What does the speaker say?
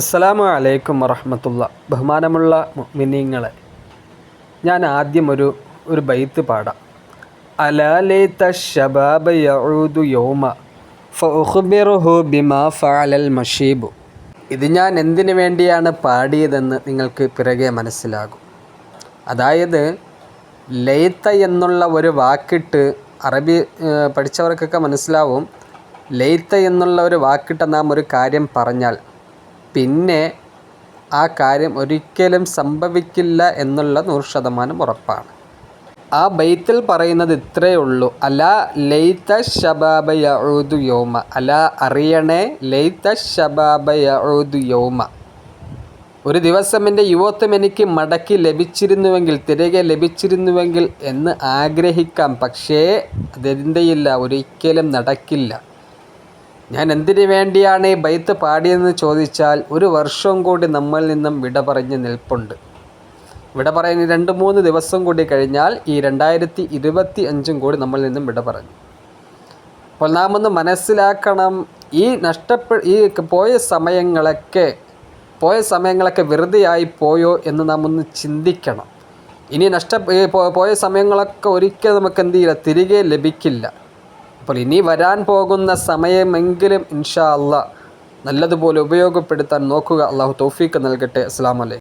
അസ്സലാമു അലൈക്കും വറഹമത്തുള്ള. ബഹുമാനമുള്ള മിനിങ്ങളെ ഞാൻ ആദ്യം ഒരു ഒരു ബൈത്ത് പാടാം. യഊദു ബിമാ ഫഅലൽ ഇത് ഞാൻ എന്തിനു വേണ്ടിയാണ് പാടിയതെന്ന് നിങ്ങൾക്ക് പിറകെ മനസ്സിലാകും. അതായത് ലൈത്ത എന്നുള്ള ഒരു വാക്കിട്ട് അറബി പഠിച്ചവർക്കൊക്കെ മനസ്സിലാവും. ലൈത്ത എന്നുള്ള ഒരു വാക്കിട്ട് നാം ഒരു കാര്യം പറഞ്ഞാൽ പിന്നെ ആ കാര്യം ഒരിക്കലും സംഭവിക്കില്ല എന്നുള്ള നൂറ് ശതമാനം ഉറപ്പാണ്. ആ ബൈത്തിൽ പറയുന്നത് ഇത്രയേ ഉള്ളൂ. അല ലൈത്ത ശബാബ യഊദു യൗമ. അല അറിയണേ ലൈത്ത ശബാബ യഊദു യൗമ. ഒരു ദിവസം എന്റെ യുവത്വം എനിക്ക് മടക്കി ലഭിച്ചിരുന്നുവെങ്കിൽ തിരികെ ലഭിച്ചിരുന്നുവെങ്കിൽ എന്ന് ആഗ്രഹിക്കാം. പക്ഷേ അതെന്തെയില്ല ഒരിക്കലും നടക്കില്ല. ഞാൻ എന്തിനു വേണ്ടിയാണ് ഈ ബൈത്ത് പാടിയെന്ന് ചോദിച്ചാൽ ഒരു വർഷം കൂടി നമ്മളിൽ നിന്നും വിട പറഞ്ഞ് നിൽപ്പുണ്ട്. വിട പറയുന്ന രണ്ട് മൂന്ന് ദിവസം കൂടി കഴിഞ്ഞാൽ ഈ രണ്ടായിരത്തി ഇരുപത്തി അഞ്ചും കൂടി നമ്മളിൽ നിന്നും വിട പറഞ്ഞു. അപ്പോൾ നാം ഒന്ന് മനസ്സിലാക്കണം ഈ നഷ്ടപ്പെ ഈ പോയ സമയങ്ങളൊക്കെ പോയ സമയങ്ങളൊക്കെ വെറുതെയായി പോയോ എന്ന് നാം ഒന്ന് ചിന്തിക്കണം. ഇനി നഷ്ട പോയ സമയങ്ങളൊക്കെ ഒരിക്കലും നമുക്ക് എന്ത് ചെയ്യില്ല തിരികെ ലഭിക്കില്ല. അപ്പോൾ ഇനി വരാൻ പോകുന്ന സമയമെങ്കിലും ഇൻഷാ അല്ല നല്ലതുപോലെ ഉപയോഗപ്പെടുത്താൻ നോക്കുക. അള്ളാഹു തോഫീക്ക് നൽകട്ടെ. അസ്സാം വലൈക്കും